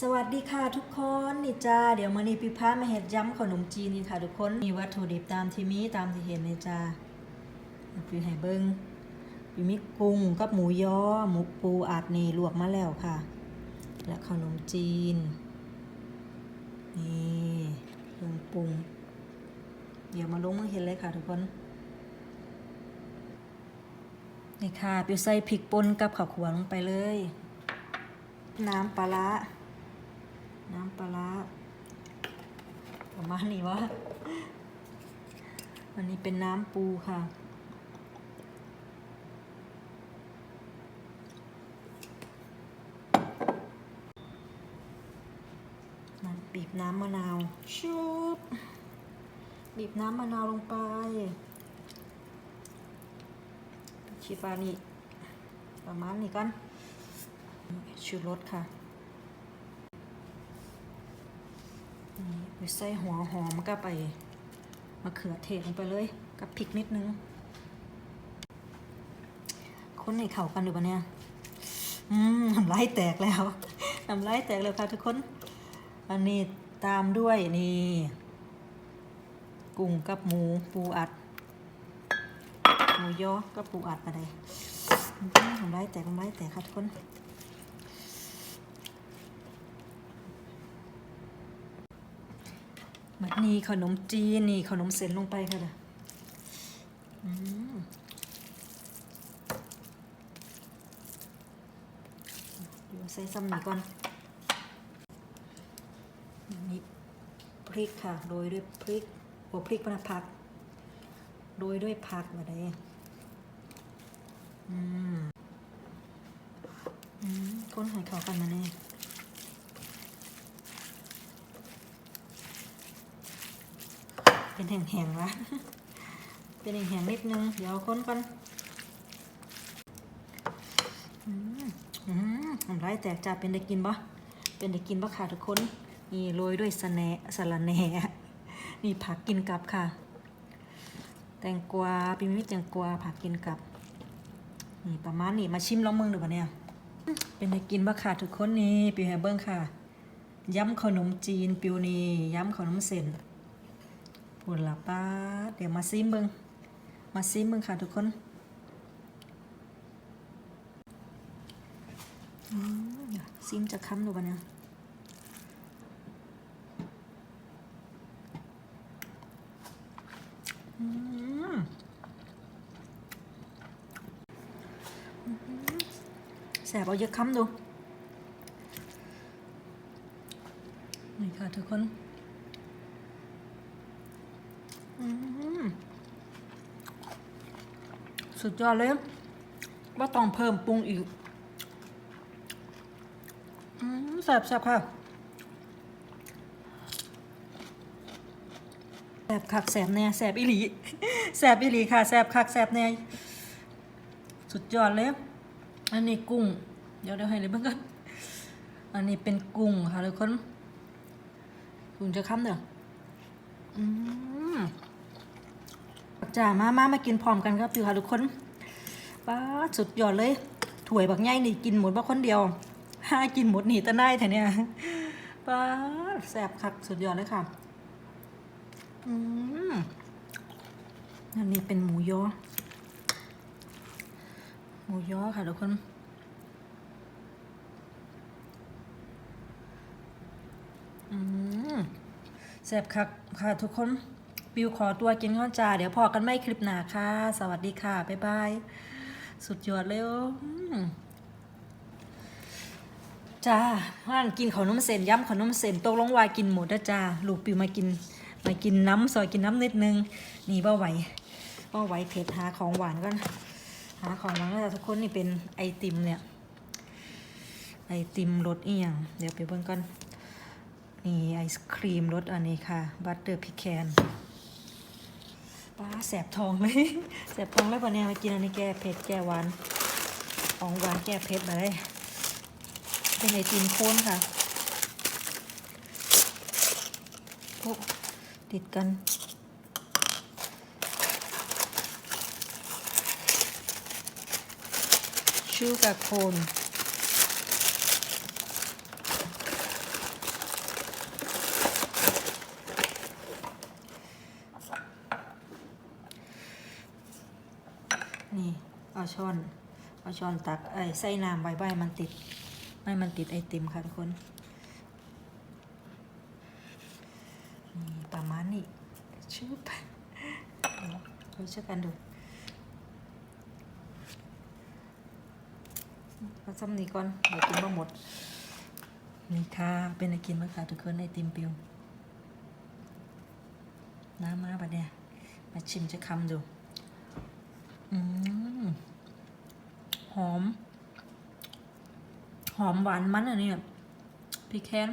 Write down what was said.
สวัสดีค่ะทุกคนนี่จ้าเดี๋ยวมานี่พี่พามาเห็ดย้ำขนมจีนนี่ค่ะทุกคนมีวัตถุดิบตามที่มีตามที่เห็นเลยจ้าพี่ให้เบิ้งพี่มีกุ้งกับหมูยอหมูปูอัดนี่ลวกมาแล้วค่ะ และขนมจีน นี่เครื่องปรุง เดี๋ยวมาลงมือเห็นเลยค่ะทุกคนนี่ค่ะพี่ใส่พริกป่นกับข้าวขวลงไปเลย น้ำปลาร้า น้ำปลาร้าประมาณนี้วะอันนี้เป็นน้ำปูค่ะ บีบน้ำมะนาวชุบบีบน้ำมะนาวลงไปชิปานี่ประมาณนี้กันชูรสค่ะนี่ ไปใส่หัวหอมก็ไปมะเขือเทศลงไปเลย กับพริกนิดนึงคนในเข่ากันอยู่ปะเนี่ย อืมน้ำลายแตกแล้วน้ำลายแตกเลยค่ะทุกคน อันนี้ตามด้วยนี่ กุ้งกับหมูปูอัด หมูยอกับปูอัดอะไรอืมน้ำลายแตกน้ำลายแตกค่ะทุกคน มันนี่ขนมจีนนี่ขนมเส้นลงไปค่ะเด้ออืมเดี๋ยวใส่ซ้ำหนีก่อนนี่พริกค่ะโรยด้วยพริกโอ้พริกมันผักโรยด้วยผักมาได้อืมอืมคนหอยเขากันมาแน่ เป็นแห้งๆวะเป็นแห้งๆนิดนึง เดี๋ยวค้นก่อนอืมอืมน้ำลายแตกจ้าเป็นได้กินปะเป็นได้กินปะค่ะทุกคน นี่โรยด้วยสแนสะระแหน่นี่ผักกินกับค่ะ แตงกวาปีมิตแตงกวาผักกินกับ นี่ประมาณนี้มาชิมลองมึงดูปะเนี่ย เป็นได้กินปะค่ะทุกคนนี่ปิวแฮเบิ้งค่ะย้ำขนมจีนปิวนี่ย้ำขนมเส้น ปุ่นละป้าเดี๋ยวมาซิมเบิงมาซิมเบิงค่ะทุกคนซิมจะค้ำดูกันเนี่ยแสบเอาเยอะค้ำดู นี่ค่ะทุกคน สุดยอดเลยว่าต้องเพิ่มปรุงอีกแซ่บแซ่บค่ะแซ่บคักแซ่บแน่แซ่บอีหลีแซ่บอีหลีค่ะแซ่บคักแซ่บแน่สุดยอดเลย อันนี้กุ้ง เดี๋ยวเดี๋ยวให้เลยเบิ่งกันอันนี้เป็นกุ้งค่ะทุกคน กุ้งจะค้ำเด้ออืม จ้ามามามากินพร้อมกันครับพี่ค่ะทุกคนป้าสุดยอดเลยถ้วยบักใหญ่นี่กินหมดว่คนเดียวห้ากินหมดหนีตะได้แถเนี่ยป้าแซ่บคักสุดยอดเลยค่ะอืมอันนี้เป็นหมูยอหมูยอค่ะทุกคนอืมแซ่บคักค่ะทุกคน บิวขอตัวกินข้าวจ้าเดี๋ยวพอกันไม่คลิปหนาค่ะ สวัสดีค่ะ บ๊ายบาย สุดยอดเลยอ้อืมจ้าว่านกินขนมเส้นย้ำขนมเส้นตกลงวากินหมดนะจ้าลูกปิวมากิน มากินน้ำซอยกินน้ำนิดนึง นี่บ่ไหวบ่ไหวเผ็ดหาของหวานก่อนหาของหวานก็ทุกคนนี่เป็นไอติมเนี่ย ไอติมรสอีหยังเดี๋ยวไปเบิ่งก่อนนี่ไอศครีมรสอันนี้ค่ะ บัตเตอร์พิแคน ป้าแสบท้องเลยแสบท้องแล้วปะเนี่ยมากินอันนี้แก้เผ็ดแก้หวานของหวานแก้เผ็ดมาเลยเป็นไอติมโคนค่ะโอ้ติดกันชูการ์โคน นี่อาช้อนเอาช้อนตักไอ้ใส่น้ำใบใบมันติด ไม่มันติดไอติมค่ะทุกคนนี่ประมาณนี้ชุบเดี๋ยวเราช่วยกันดูเราซ้ำนี้ก่อนเดี๋ยวกินบ่หมดนี่ค่ะเป็นไอกินมั้งค่ะทุกคนไอติมปิวน้ำมาปะเนี่ยมาชิมจะคำดู หอม หอมหวานมันอันนี้พริกแค้น